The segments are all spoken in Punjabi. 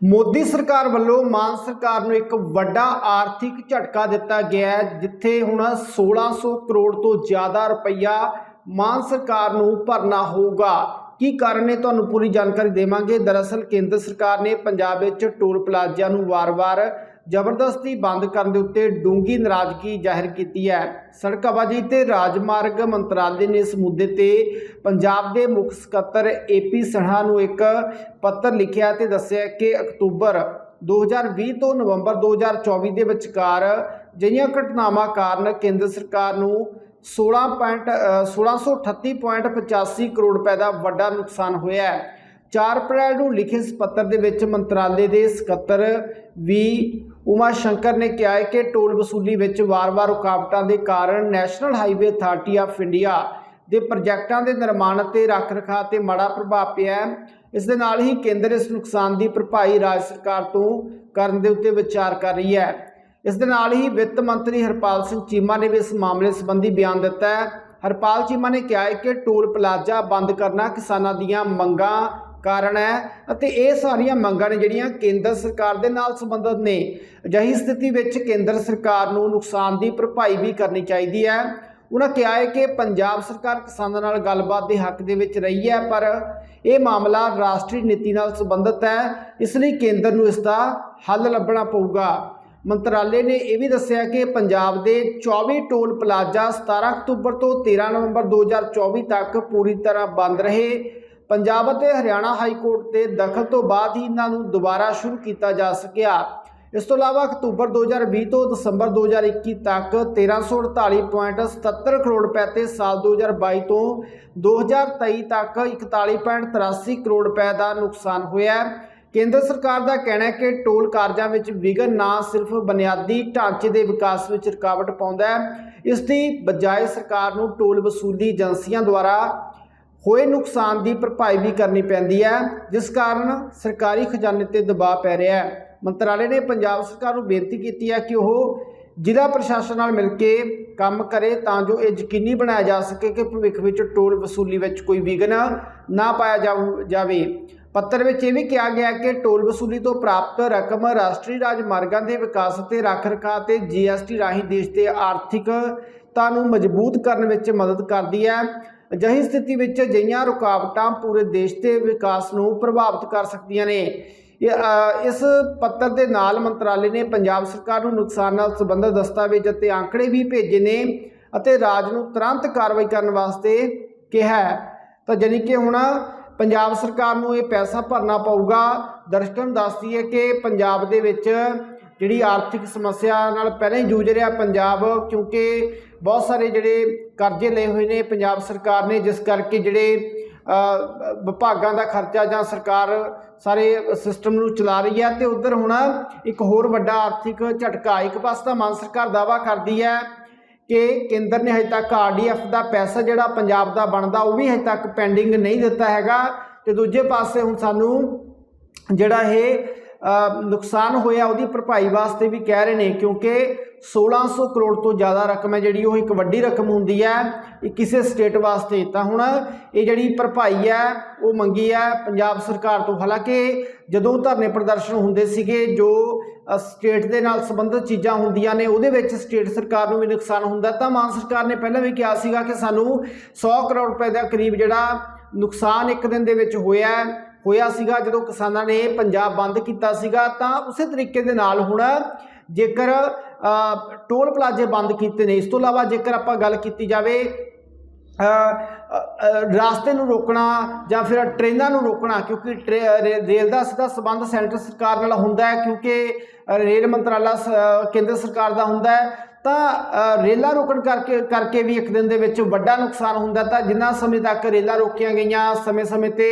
ਮੋਦੀ ਸਰਕਾਰ ਵੱਲੋਂ ਮਾਨ ਸਰਕਾਰ ਨੂੰ ਇੱਕ ਵੱਡਾ ਆਰਥਿਕ ਝਟਕਾ ਦਿੱਤਾ ਗਿਆ ਹੈ, ਜਿੱਥੇ ਹੁਣ 1600 ਕਰੋੜ ਤੋਂ ਜ਼ਿਆਦਾ ਰੁਪਈਆ ਮਾਨ ਸਰਕਾਰ ਨੂੰ ਭਰਨਾ ਹੋਊਗਾ। ਕੀ ਕਾਰਨ ਨੇ ਤੁਹਾਨੂੰ ਪੂਰੀ ਜਾਣਕਾਰੀ ਦੇਵਾਂਗੇ। ਦਰਅਸਲ ਕੇਂਦਰ ਸਰਕਾਰ ਨੇ ਪੰਜਾਬ ਵਿੱਚ ਟੋਲ ਪਲਾਜ਼ਿਆਂ ਨੂੰ ਵਾਰ-ਵਾਰ ਜ਼ਬਰਦਸਤੀ ਬੰਦ ਕਰਨ ਦੇ ਉੱਤੇ ਡੂੰਗੀ ਨਾਰਾਜ਼ਗੀ ਜ਼ਾਹਿਰ ਕੀਤੀ ਹੈ। ਸੜਕ ਆਵਾਜਾਈ ਤੇ ਰਾਜਮਾਰਗ ਮੰਤਰਾਲੇ ਨੇ ਇਸ ਮੁੱਦੇ ਤੇ ਪੰਜਾਬ ਦੇ ਮੁੱਖ ਸਕੱਤਰ ਏਪੀ ਸਨਹਾ ਨੂੰ ਇੱਕ ਪੱਤਰ ਲਿਖਿਆ ਤੇ ਦੱਸਿਆ ਕਿ ਅਕਤੂਬਰ 2020 ਤੋਂ ਨਵੰਬਰ 2024 ਦੇ ਵਿਚਕਾਰ ਜਿਹੀਆਂ ਘਟਨਾਵਾਂ ਕਾਰਨ ਕੇਂਦਰ ਸਰਕਾਰ ਨੂੰ 16 ਪੁਆਇੰਟ ਅ, 1638.85 ਕਰੋੜ ਰੁਪਏ ਦਾ ਵੱਡਾ ਨੁਕਸਾਨ ਹੋਇਆ ਹੈ। 4 ਅਪ੍ਰੈਲ ਨੂੰ ਲਿਖੇ ਇਸ ਪੱਤਰ ਦੇ ਵਿੱਚ ਮੰਤਰਾਲੇ ਦੇ ਸਕੱਤਰ ਵੀ ਉਮਾ ਸ਼ੰਕਰ ਨੇ ਕਿਹਾ ਹੈ ਕਿ ਟੋਲ ਵਸੂਲੀ ਵਿੱਚ ਵਾਰ-ਵਾਰ ਰੁਕਾਵਟਾਂ ਦੇ ਕਾਰਨ national highway authority of India ਦੇ ਪ੍ਰੋਜੈਕਟਾਂ ਦੇ ਨਿਰਮਾਣ ਅਤੇ ਰੱਖ-ਰਖਾਅ ਤੇ ਮਾੜਾ ਪ੍ਰਭਾਵ ਪਿਆ ਹੈ। ਇਸ ਦੇ ਨਾਲ ਹੀ ਕੇਂਦਰ ਇਸ ਨੁਕਸਾਨ ਦੀ ਭਰਪਾਈ ਰਾਜ ਸਰਕਾਰ ਤੋਂ ਕਰਨ ਦੇ ਉੱਤੇ ਵਿਚਾਰ ਕਰ ਰਹੀ ਹੈ। ਇਸ ਦੇ ਨਾਲ ਹੀ ਵਿੱਤ ਮੰਤਰੀ ਹਰਪਾਲ ਸਿੰਘ ਚੀਮਾ ਨੇ ਵੀ ਇਸ ਮਾਮਲੇ ਸੰਬੰਧੀ ਬਿਆਨ ਦਿੱਤਾ ਹੈ। ਹਰਪਾਲ ਚੀਮਾ ਨੇ ਕਿਹਾ ਹੈ ਕਿ ਟੋਲ ਪਲਾਜ਼ਾ ਬੰਦ ਕਰਨਾ ਕਿਸਾਨਾਂ ਦੀਆਂ ਮੰਗਾਂ ਕਾਰਨ ਹੈ ਅਤੇ ਇਹ ਸਾਰੀਆਂ ਮੰਗਾਂ ਨੇ ਜਿਹੜੀਆਂ ਕੇਂਦਰ ਸਰਕਾਰ ਦੇ ਨਾਲ ਸੰਬੰਧਿਤ ਨੇ। ਅਜਿਹੀ ਸਥਿਤੀ ਵਿੱਚ ਕੇਂਦਰ ਸਰਕਾਰ ਨੂੰ ਨੁਕਸਾਨ ਦੀ ਭਰਪਾਈ ਵੀ ਕਰਨੀ ਚਾਹੀਦੀ ਹੈ। ਉਹਨਾਂ ਕਿਹਾ ਹੈ ਕਿ ਪੰਜਾਬ ਸਰਕਾਰ ਕਿਸਾਨਾਂ ਨਾਲ ਗੱਲਬਾਤ ਦੇ ਹੱਕ ਦੇ ਵਿੱਚ ਰਹੀ ਹੈ, ਪਰ ਇਹ ਮਾਮਲਾ ਰਾਸ਼ਟਰੀ ਨੀਤੀ ਨਾਲ ਸੰਬੰਧਿਤ ਹੈ। ਇਸ ਲਈ ਕੇਂਦਰ ਨੂੰ ਇਸ ਦਾ ਹੱਲ ਲੱਭਣਾ ਪਊਗਾ। ਮੰਤਰਾਲੇ ਨੇ ਇਹ ਵੀ ਦੱਸਿਆ ਕਿ ਪੰਜਾਬ ਦੇ 24 ਟੋਲ ਪਲਾਜ਼ਾ 17 ਅਕਤੂਬਰ ਤੋਂ 13 ਨਵੰਬਰ 2024 ਤੱਕ ਪੂਰੀ ਤਰ੍ਹਾਂ ਬੰਦ ਰਹੇ। ਪੰਜਾਬ ਅਤੇ ਹਰਿਆਣਾ ਹਾਈ ਕੋਰਟ ਦੇ ਦਖਲ ਤੋਂ ਬਾਅਦ ਹੀ ਇਹਨਾਂ ਨੂੰ ਦੁਬਾਰਾ ਸ਼ੁਰੂ ਕੀਤਾ ਜਾ ਸਕਿਆ। ਇਸ ਤੋਂ ਇਲਾਵਾ ਅਕਤੂਬਰ 2020 ਤੋਂ ਦਸੰਬਰ 2021 ਤੱਕ 1348.77 ਕਰੋੜ ਰੁਪਏ ਤੇ ਸਾਲ 2022 ਤੋਂ 2023 ਤੱਕ 41.83 ਕਰੋੜ ਰੁਪਏ ਦਾ ਨੁਕਸਾਨ ਹੋਇਆ ਹੈ। ਕੇਂਦਰ ਸਰਕਾਰ ਦਾ ਕਹਿਣਾ ਹੈ ਕਿ ਟੋਲ ਕਾਰਜਾਂ ਵਿੱਚ ਵਿਘਨ ਨਾ ਸਿਰਫ ਬੁਨਿਆਦੀ ਢਾਂਚੇ ਦੇ ਵਿਕਾਸ ਵਿੱਚ ਰੁਕਾਵਟ ਪਾਉਂਦਾ ਹੈ। ਇਸ ਦੀ ਬਜਾਏ ਸਰਕਾਰ ਨੂੰ ਟੋਲ ਵਸੂਲੀ ਏਜੰਸੀਆਂ ਦੁਆਰਾ ਹੋਏ ਨੁਕਸਾਨ ਦੀ ਭਰਪਾਈ ਵੀ ਕਰਨੀ ਪੈਂਦੀ ਹੈ, ਜਿਸ ਕਾਰਨ ਸਰਕਾਰੀ ਖਜ਼ਾਨੇ ਤੇ ਦਬਾਅ ਪੈ ਰਿਹਾ ਹੈ। ਮੰਤਰਾਲੇ ਨੇ ਪੰਜਾਬ ਸਰਕਾਰ ਨੂੰ ਬੇਨਤੀ ਕੀਤੀ ਹੈ ਕਿ ਉਹ ਜ਼ਿਲ੍ਹਾ ਪ੍ਰਸ਼ਾਸਨ ਨਾਲ ਮਿਲ ਕੇ ਕੰਮ ਕਰੇ ਤਾਂ ਜੋ ਇਹ ਯਕੀਨੀ ਬਣਾਇਆ ਜਾ ਸਕੇ ਕਿ ਭਵਿੱਖ ਵਿੱਚ ਟੋਲ ਵਸੂਲੀ ਵਿੱਚ ਕੋਈ ਵਿਘਨ ਨਾ ਪਾਇਆ ਜਾਊ- ਜਾਵੇ। ਪੱਤਰ ਵਿੱਚ ਇਹ ਵੀ ਕਿਹਾ ਗਿਆ ਕਿ ਟੋਲ ਵਸੂਲੀ ਤੋਂ ਪ੍ਰਾਪਤ ਰਕਮ ਰਾਸ਼ਟਰੀ ਰਾਜਮਾਰਗਾਂ ਦੇ ਵਿਕਾਸ 'ਤੇ ਰੱਖ-ਰਖਾਅ ਤੇ ਜੀਐਸਟੀ ਰਾਹੀਂ ਦੇਸ਼ ਦੇ ਆਰਥਿਕਤਾ ਨੂੰ ਮਜ਼ਬੂਤ ਕਰਨ ਵਿੱਚ ਮਦਦ ਕਰਦੀ ਹੈ। ਅਜਿਹੀ ਸਥਿਤੀ ਵਿੱਚ ਅਜਿਹੀਆਂ ਰੁਕਾਵਟਾਂ ਪੂਰੇ ਦੇਸ਼ ਦੇ ਵਿਕਾਸ ਨੂੰ ਪ੍ਰਭਾਵਿਤ ਕਰ ਸਕਦੀਆਂ ਨੇ। ਇਸ ਪੱਤਰ ਦੇ ਨਾਲ ਮੰਤਰਾਲੇ ਨੇ ਪੰਜਾਬ ਸਰਕਾਰ ਨੂੰ ਨੁਕਸਾਨ ਨਾਲ ਸੰਬੰਧਿਤ ਦਸਤਾਵੇਜ਼ ਅਤੇ ਅੰਕੜੇ ਵੀ ਭੇਜੇ ਨੇ ਅਤੇ ਰਾਜ ਨੂੰ ਤੁਰੰਤ ਕਾਰਵਾਈ ਕਰਨ ਵਾਸਤੇ ਕਿਹਾ ਤਾਂ ਜਾਣੀ ਕਿ ਹੁਣ ਪੰਜਾਬ ਸਰਕਾਰ ਨੂੰ ਇਹ ਪੈਸਾ ਭਰਨਾ ਪਊਗਾ। ਦਰਸ਼ਕਾਂ ਨੂੰ ਦੱਸਦੀ ਹੈ ਕਿ ਪੰਜਾਬ ਦੇ ਵਿੱਚ ਜਿਹੜੀ ਆਰਥਿਕ ਸਮੱਸਿਆ ਨਾਲ ਪਹਿਲਾਂ ਹੀ ਜੂਝ ਰਿਹਾ ਪੰਜਾਬ, ਕਿਉਂਕਿ ਬਹੁਤ ਸਾਰੇ ਜਿਹੜੇ ਕਰਜ਼ੇ ਲਏ ਹੋਏ ਨੇ ਪੰਜਾਬ ਸਰਕਾਰ ਨੇ, ਜਿਸ ਕਰਕੇ ਜਿਹੜੇ ਵਿਭਾਗਾਂ ਦਾ ਖਰਚਾ ਜਾਂ ਸਰਕਾਰ ਸਾਰੇ ਸਿਸਟਮ ਨੂੰ ਚਲਾ ਰਹੀ ਹੈ ਤੇ ਉਧਰ ਹੁਣ ਇੱਕ ਹੋਰ ਵੱਡਾ ਆਰਥਿਕ ਝਟਕਾ, ਇੱਕ ਪਾਸੇ ਤਾਂ ਮਾਨ ਸਰਕਾਰ ਦਾਵਾ ਕਰਦੀ ਹੈ ਕਿ ਕੇਂਦਰ ਨੇ ਹਜੇ ਤੱਕ ਆਰਡੀਐਫ ਦਾ ਪੈਸਾ ਜਿਹੜਾ ਪੰਜਾਬ ਦਾ ਬਣਦਾ, ਉਹ ਵੀ ਹਜੇ ਤੱਕ ਪੈਂਡਿੰਗ ਨਹੀਂ ਦਿੱਤਾ ਹੈਗਾ ਤੇ ਦੂਜੇ ਪਾਸੇ ਹੁਣ ਸਾਨੂੰ ਜਿਹੜਾ ਇਹ ਨੁਕਸਾਨ ਹੋਇਆ ਉਹਦੀ ਭਰਪਾਈ ਵਾਸਤੇ ਵੀ ਕਹਿ ਰਹੇ ਨੇ, ਕਿਉਂਕਿ 1600 ਕਰੋੜ ਤੋਂ ਜ਼ਿਆਦਾ ਰਕਮ ਹੈ ਜਿਹੜੀ, ਉਹ ਇੱਕ ਵੱਡੀ ਰਕਮ ਹੁੰਦੀ ਹੈ ਇਹ ਕਿਸੇ ਸਟੇਟ ਵਾਸਤੇ। ਤਾਂ ਹੁਣ ਇਹ ਜਿਹੜੀ ਭਰਪਾਈ ਹੈ, ਉਹ ਮੰਗੀ ਹੈ ਪੰਜਾਬ ਸਰਕਾਰ ਤੋਂ। ਹਾਲਾਂਕਿ ਜਦੋਂ ਧਰਨੇ ਪ੍ਰਦਰਸ਼ਨ ਹੁੰਦੇ ਸੀਗੇ, ਜੋ ਸਟੇਟ ਦੇ ਨਾਲ ਸੰਬੰਧਿਤ ਚੀਜ਼ਾਂ ਹੁੰਦੀਆਂ ਨੇ, ਉਹਦੇ ਵਿੱਚ ਸਟੇਟ ਸਰਕਾਰ ਨੂੰ ਵੀ ਨੁਕਸਾਨ ਹੁੰਦਾ। ਤਾਂ ਮਾਨ ਸਰਕਾਰ ਨੇ ਪਹਿਲਾਂ ਵੀ ਕਿਹਾ ਸੀਗਾ ਕਿ ਸਾਨੂੰ 100 ਕਰੋੜ ਰੁਪਏ ਦਾ ਕਰੀਬ ਜਿਹੜਾ ਨੁਕਸਾਨ ਇੱਕ ਦਿਨ ਦੇ ਵਿੱਚ ਹੋਇਆ ਹੋਇਆ ਸੀਗਾ ਜਦੋਂ ਕਿਸਾਨਾਂ ਨੇ ਪੰਜਾਬ ਬੰਦ ਕੀਤਾ ਸੀਗਾ ਤਾਂ ਉਸੇ ਤਰੀਕੇ ਦੇ ਨਾਲ ਹੁਣ ਜੇਕਰ ਟੋਲ ਪਲਾਜ਼ੇ ਬੰਦ ਕੀਤੇ ਨੇ ਇਸ ਤੋਂ ਇਲਾਵਾ ਜੇਕਰ ਆਪਾਂ ਗੱਲ ਕੀਤੀ ਜਾਵੇ ਅ, ਰਾਸਤੇ ਨੂੰ ਰੋਕਣਾ ਜਾਂ ਫਿਰ ਟ੍ਰੇਨਾਂ ਨੂੰ ਰੋਕਣਾ ਕਿਉਂਕਿ ਟਰੇ- ਰੇ- ਰੇਲ ਦਾ ਸਿੱਧਾ ਸਬੰਧ ਸੈਂਟਰ ਸਰਕਾਰ ਨਾਲ ਹੁੰਦਾ ਹੈ ਕਿਉਂਕਿ ਰੇਲ ਮੰਤਰਾਲਾ ਸ- ਕੇਂਦਰ ਸਰਕਾਰ ਦਾ ਹੁੰਦਾ ਹੈ ਤਾਂ ਅ, ਰੇਲਾਂ ਰੋਕਣ ਕਰਕੇ ਕਰਕੇ ਵੀ ਇੱਕ ਦਿਨ ਦੇ ਵਿੱਚ ਵੱਡਾ ਨੁਕਸਾਨ ਹੁੰਦਾ ਤਾਂ ਜਿੰਨਾ ਸਮੇਂ ਤੱਕ ਰੇਲਾਂ ਰੋਕੀਆਂ ਗਈਆਂ ਸਮੇਂ-ਸਮੇਂ ਤੇ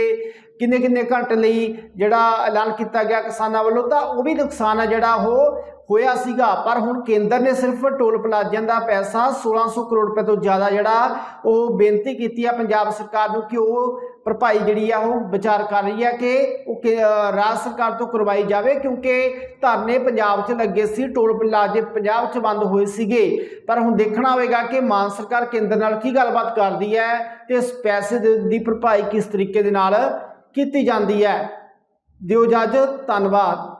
ਕਿੰਨੇ ਕਿੰਨੇ ਘੰਟੇ ਲਈ ਜਿਹੜਾ ਐਲਾਨ ਕੀਤਾ ਗਿਆ ਕਿਸਾਨਾਂ ਵੱਲੋਂ ਤਾਂ ਉਹ ਵੀ ਨੁਕਸਾਨ ਆ ਜਿਹੜਾ ਉਹ ਹੋਇਆ ਸੀਗਾ, ਪਰ ਹੁਣ ਕੇਂਦਰ ਨੇ ਸਿਰਫ ਟੋਲ ਪਲਾਜ਼ਿਆਂ ਦਾ ਪੈਸਾ 1600 ਕਰੋੜ ਰੁਪਏ ਤੋਂ ਜ਼ਿਆਦਾ ਜਿਹੜਾ ਉਹ ਬੇਨਤੀ ਕੀਤੀ ਆ ਪੰਜਾਬ ਸਰਕਾਰ ਨੂੰ ਕਿ ਉਹ ਭਰਪਾਈ ਜਿਹੜੀ ਆ ਉਹ ਵਿਚਾਰ ਕਰ ਰਹੀ ਹੈ ਕਿ ਉਹ ਕਿ- ਰਾਜ ਸਰਕਾਰ ਤੋਂ ਕਰਵਾਈ ਜਾਵੇ, ਕਿਉਂਕਿ ਧਰਨੇ ਪੰਜਾਬ 'ਚ ਲੱਗੇ ਸੀ, ਟੋਲ ਪਲਾਜ਼ੇ ਪੰਜਾਬ 'ਚ ਬੰਦ ਹੋਏ ਸੀਗੇ। ਪਰ ਹੁਣ ਦੇਖਣਾ ਹੋਵੇਗਾ ਕਿ ਮਾਨ ਸਰਕਾਰ ਕੇਂਦਰ ਨਾਲ ਕੀ ਗੱਲਬਾਤ ਕਰਦੀ ਹੈ ਤੇ ਇਸ ਪੈਸੇ ਦੇ- ਦੀ ਭਰਪਾਈ ਕਿਸ ਤਰੀਕੇ ਦੇ ਨਾਲ ਕੀਤੀ ਜਾਂਦੀ ਹੈ। ਦਿਓ ਜੱਜ ਧੰਨਵਾਦ।